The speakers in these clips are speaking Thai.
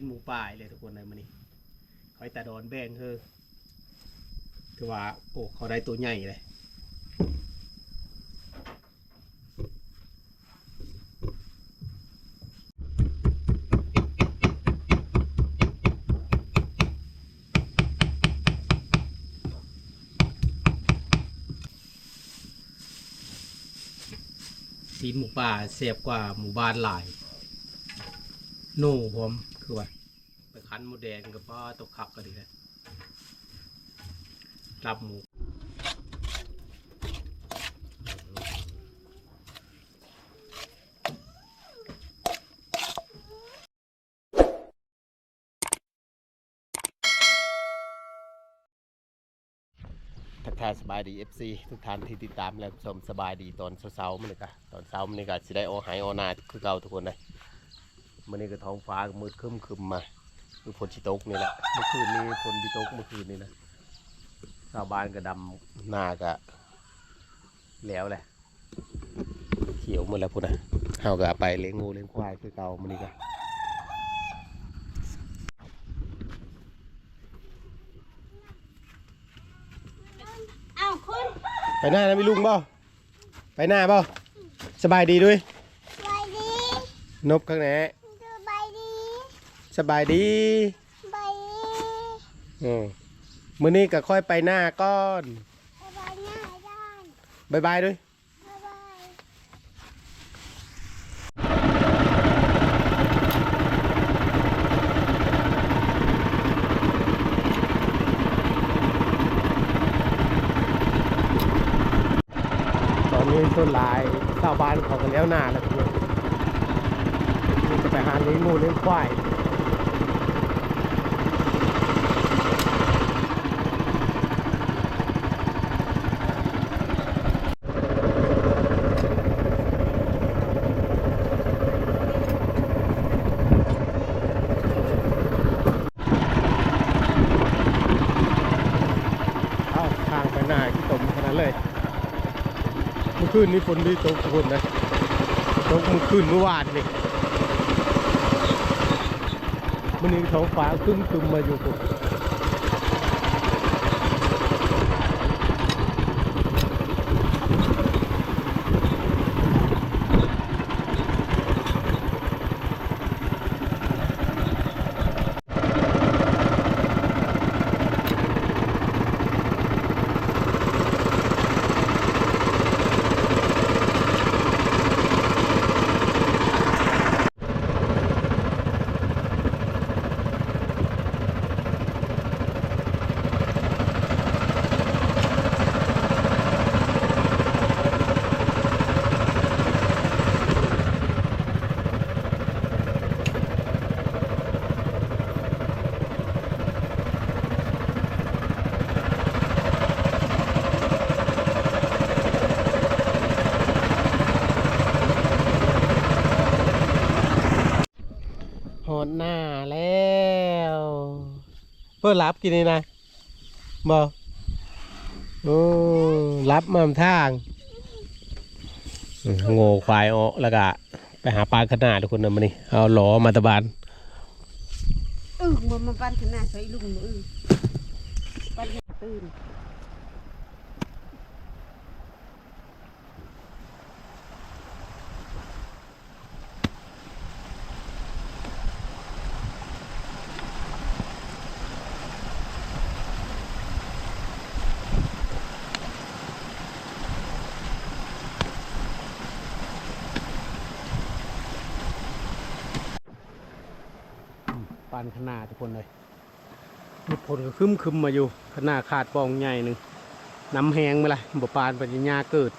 นหมูป่าเลยทุกคนเลยมันนี่คอยแตาดอนแบงเธอคือว่าโอ้เขาได้ตัวใหญ่เลยตีนหมูป่าเสียบกว่าหมู่บ้านหลาย โน่ผม คือว่าไปคั้นหมูแดงกับพ่อตกขับก็ดีเลยรับหมูทักทายสบายดี FC ทุกท่านที่ติดตามและชมสบายดีตอนเช้าๆมื้อนี้ก็ตอนเช้ามื้อนี้ก็สิได้โอหายโอนาคือเก่าทุกคนเลย มื้อนี้ก็ท้องฟ้าก็มืดครึ้มครึมๆมาคือฝนสิตกนี่แหละเมื่อคืนนี้ฝนสิตกเมื่อคืนนี้นะชาวบ้านก็ดำหน้าก็แล้วแหละเขียวหมดแล้วพุ่นนะเฮาก็ไปเลี้ยงงูเลี้ยงควายคือเก่ามื้อนี้ก็อ้าวคุณไปหน้านะมีลุงเปล่าไปหน้าเปล่าสบายดีด้วยสบายดีนบข้างไหนสบายดี สบายดีสบายดีอืมมื้อนี้ก็ค่อยไปหน้าก้อนสบายหน้าด้านบายบายด้วยสบายตอนนี้ต้นลายชาวบ้านเขากันแล้วหน้าแล้วทุกคนนี่จะไปหาเลี้ยงงูเลี้ยงควาย เอาทางไปหน้าที่ตมขนาดเลย เมื่อ คืนนี้ฝนที่ตกทุกคนนะตกเมื่อคืนเมื่อวานนี่มันนี้ท้องฟ้าคึ้มคึมๆมาอยู่ผมหอดหน้าแล้ว เพื่ อรับกินนี่นะบอโอ้รับมาทางโง่ควายออกแล้วก็ไปหาปลาขนาดทุกคนนะมานี่เอาหลอมาตะบานอึ้งมันมาปั้นขนาดใส่ลุงมืออึ้งปั้นตื่นานขนาดทุกคนเลยมีผลก็คึมคึมๆมาอยู่ขนาดขาดปองใหญ่หนึ่งน้ำแห้งมาละบ่ปานปัญญาเกิด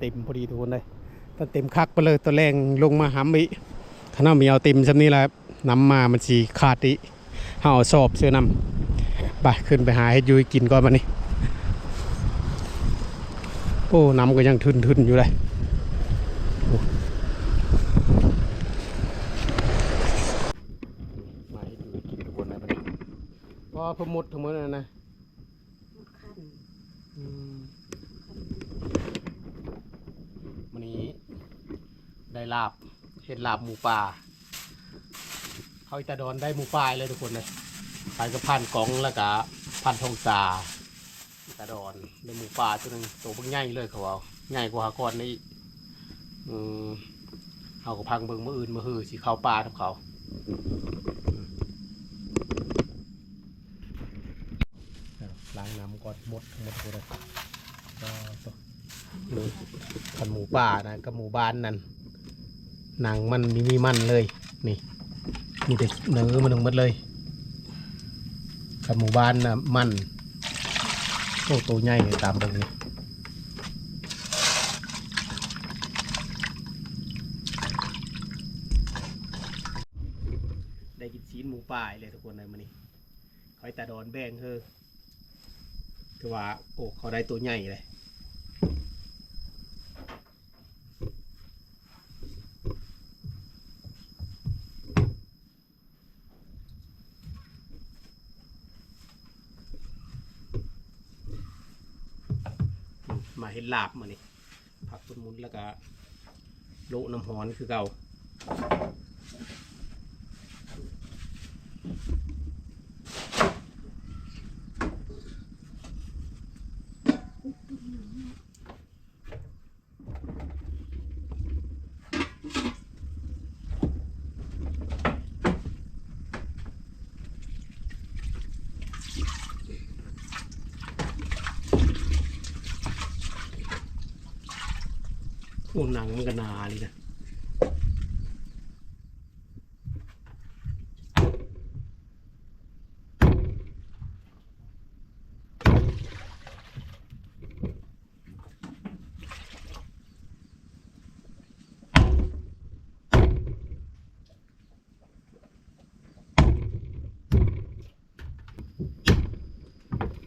เต็มพอดีทุกคนเลยถ้าเต็มคักไปเลยตัวแรงลงมาหำอีกขนาดมีเอาเต็มซำนี้แหละน้ำมามันสีขาดอีกเฮาเอาสอบเสื้อนำไปขึ้นไปหาเฮ็ดอยูให้กินก่อนมานี่โอ้น้ำก็ยังทุนๆอยู่เลยโอ้มาให้ดูให้กินทุกคนนะบัดนี้พอพมุดทั้งหมดนั่นนะ ขั้น อืมวันนี้ ได้ลาบเห็ดลาบหมูป่าเขาอิตาดอนได้หมูป่าเลยทุกคนเลยไปกับพันกองแล้วก็พันทองสาอิตาดอนได้หมูป่าตัวหนึงตัวเพิ่งใหญ่เลยเขาเอาใหญ่กว่าหากรนี่อืมเอากับพังเบิงมืออื่นมือหือสิเข้าป่าทับเขาล้างน้ำก่อนหมดหมดเลยก็ตัวดูขันหมูป่านะกับหมูบ้านนั่น หนังมันมีมีมันเลย นี่ มีแต่เนื้อมันลงหมดเลยกับหมู่บ้านนะมันโอ้ตัวใหญ่เลยตามตรงนี้ได้กินชิ้นหมูป่าอีกเลยทุกคนเลยมันนี่คอยตาดอนแบ่งเฮอถือว่าโอ้เขาได้ตัวใหญ่เลย มาเห็น ลาบมานี่ผักต้นมุนแล้วก็โลน้ำหอนคือเก่า โอ้หนังมันก็นาเลยนะ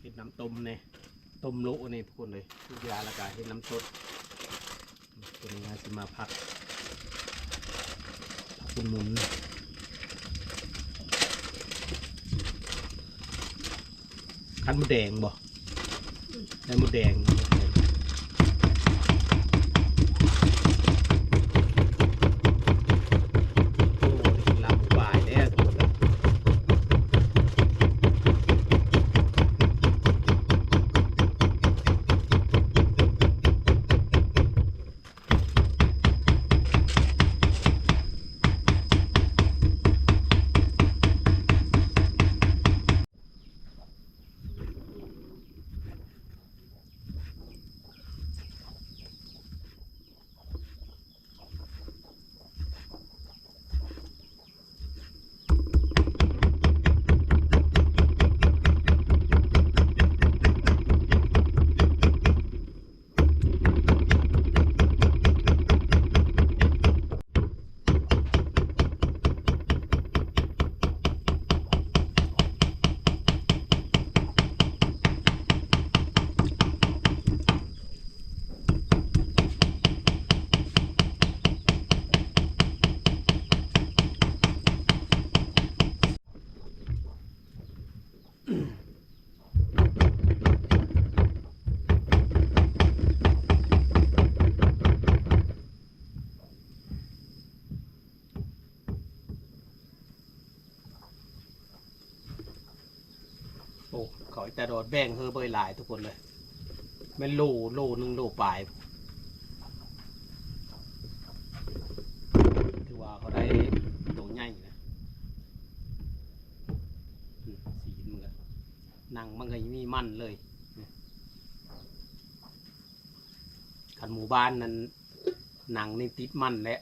เห็ดน้ำต้มเนี่ยต้มโลเนี่ยทุกคนเลยทุกยาละกาเห็ดน้ำสด ตัวนี้สิมาพักพักคุณหมุนคันมดแดงบ่ได้มดแดง โดดแบ่งเฮอเบยหลายทุกคนเลยม่นโลโลหนึ่งโลปลายถือว่าเขาได้ตัวใหญ่นะสีมันก็นังมันก็ยังมีมันเลยขันหมู่บ้านนั้นหนังนี่ติดมันแหละ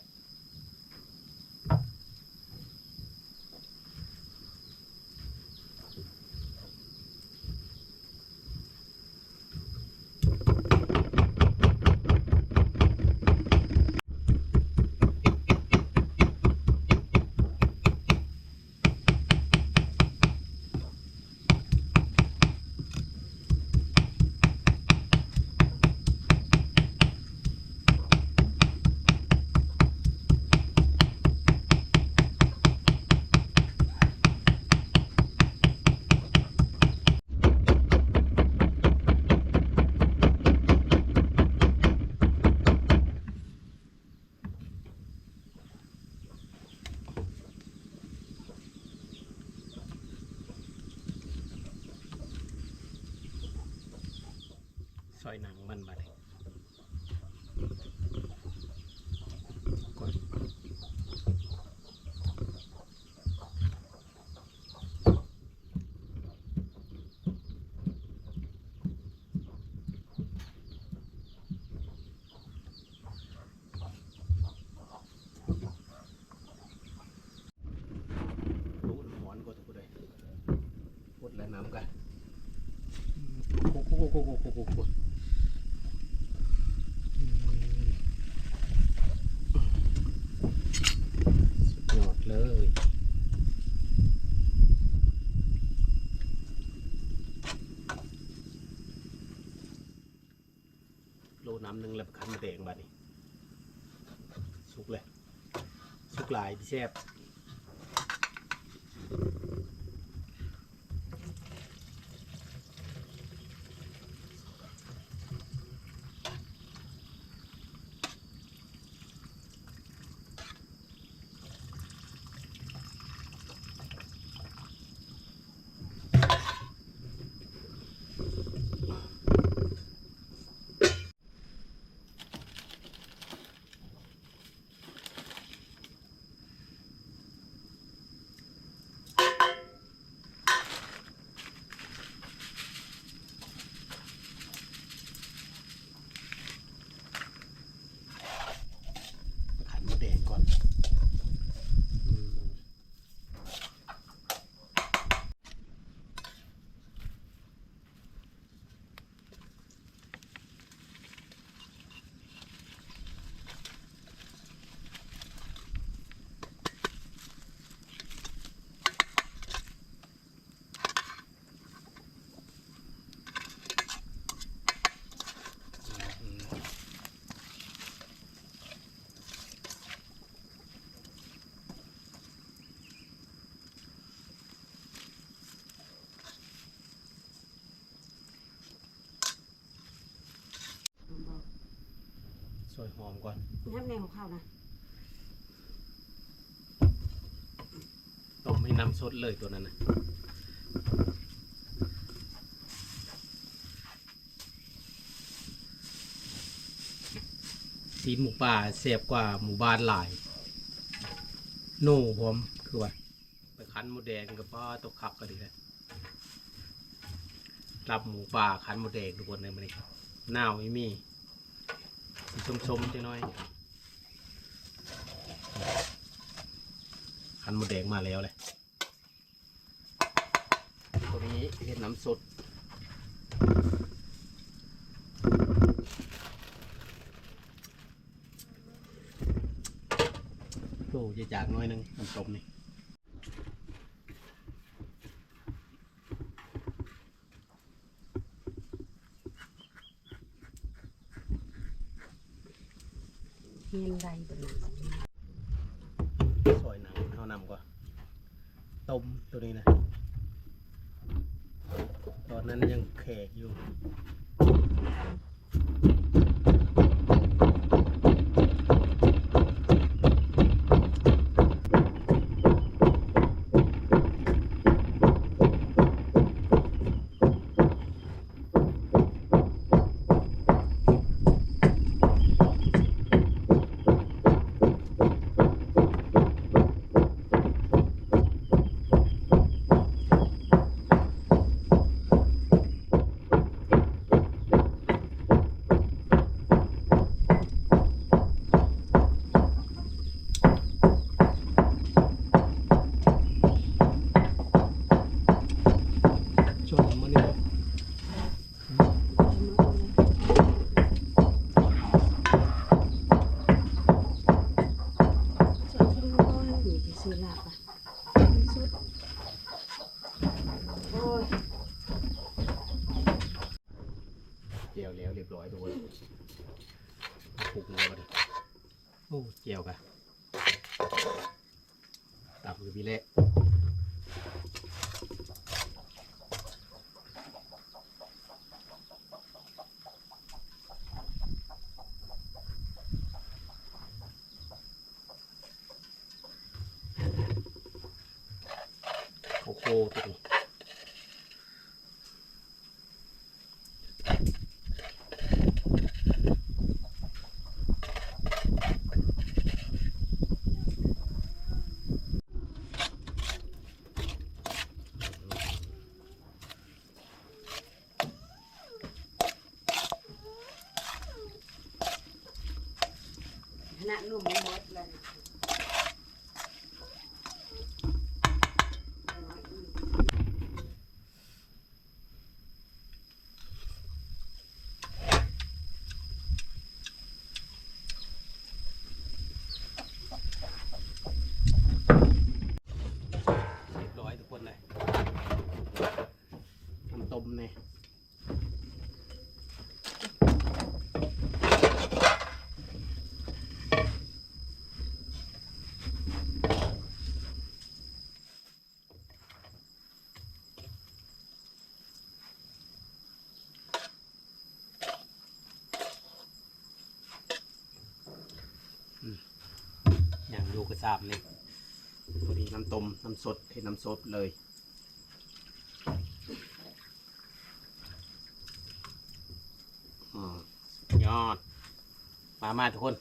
ำหนึ่งแล้วขันมาแดงบ้าดนี้สุกเลย สุกหลายพี่แซ่บ ขันมดแดงก่อนอืมอืม ซอยหอมก่อนน้ำแนวของข้าวนะต้มให้น้ำสดเลยตัวนั้นนะสีหมูป่าเสียบกว่าหมู่บ้านหลาย โน่หอมคือว่าไปคั้นหมูแดงกับป้าตกขับก็ดีแหละรับหมูป่าคั้นหมูแดงทุกคนเลยมันนี่หนาวไม่มี สีส้มๆจังน้อยคันหมดแดงมาแล้วเลยตัวนี้เห็ดน้ำสดโอ้ยจากน้อยหนึงน้ำต้มนี่ 在意的こうとこ。 กระซาบนี่พอดีน้ำต้มน้ำสดเห็นน้ำสดเลยอืมยอด มามาทุกคน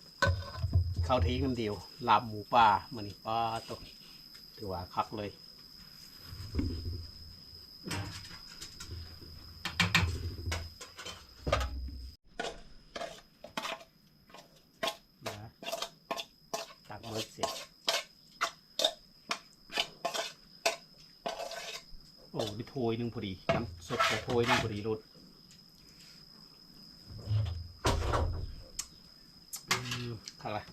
เข้าทิ้งน้ำเดียวลาบหมูป่ามันนี่ปลาตกถือว่าคักเลย นะตักมือเสร็จ โอ้ได้โทยหนึ่ง พอดีน้ำสดโคยนึ่พอดีรสอืมคักละ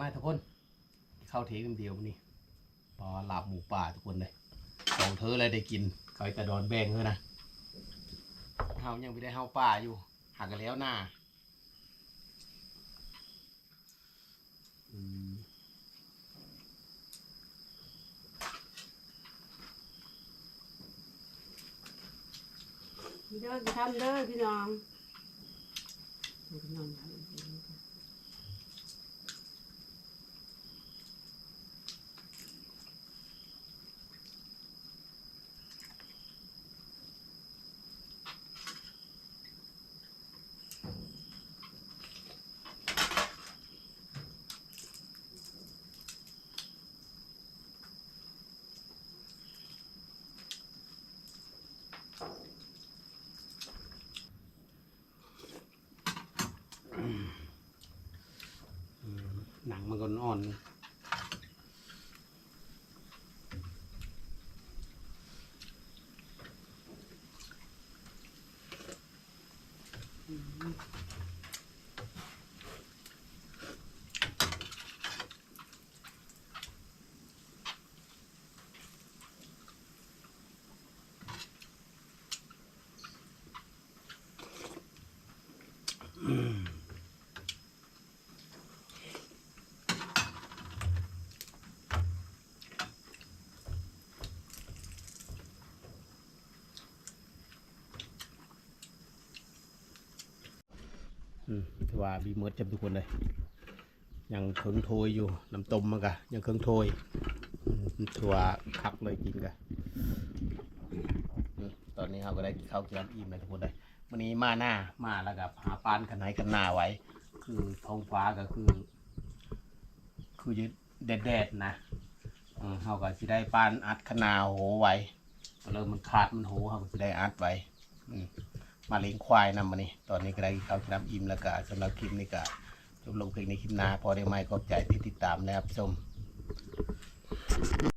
มามาทุกคน เข้าเทกันเดียวมื้อนี่ปลาลาบหมูป่าทุกคนเลยของเธอเลยได้กินเขาแต่ดอนแบงเธอนะเฮายังไม่ได้เฮาป่าอยู่หักกันแล้วหน้าอืมพี่เด้อไปทำเด้อพี่น้องพี่น้องทำเองค่ะ หนังมันก็อ่อน อืมถือ ว่าบีเมิร์ดจำทุกคนเลย ยังเคิงโทยอยู่ น้ำต้มมันกะยังเคิงโทยอืมถือว่าคักเลยกินกะตอนนี้เราก็ได้กินข้าวกินน้ำอิ่มเลยทุกคนเลยวันนี้มาหน้ามาแล้วกับหาปานกันไหนกันหน้าไว้ คือท้องฟ้าก็คือ คือจะแดดๆนะเราก็สิได้ปานอัดขนาโหไว้เริ่มมันขาดมันโหเราก็สิได้อัดไว้อื มาเลี้ยงควายนำมานี่ตอนนี้ก็ได้ข้าวกินำอิ่มแล้วก็สำหรับคลิปนี้ก็จบลงเพลงในคลิปหน้าพอได้ไหมขอบใจที่ติดตามนะครับชม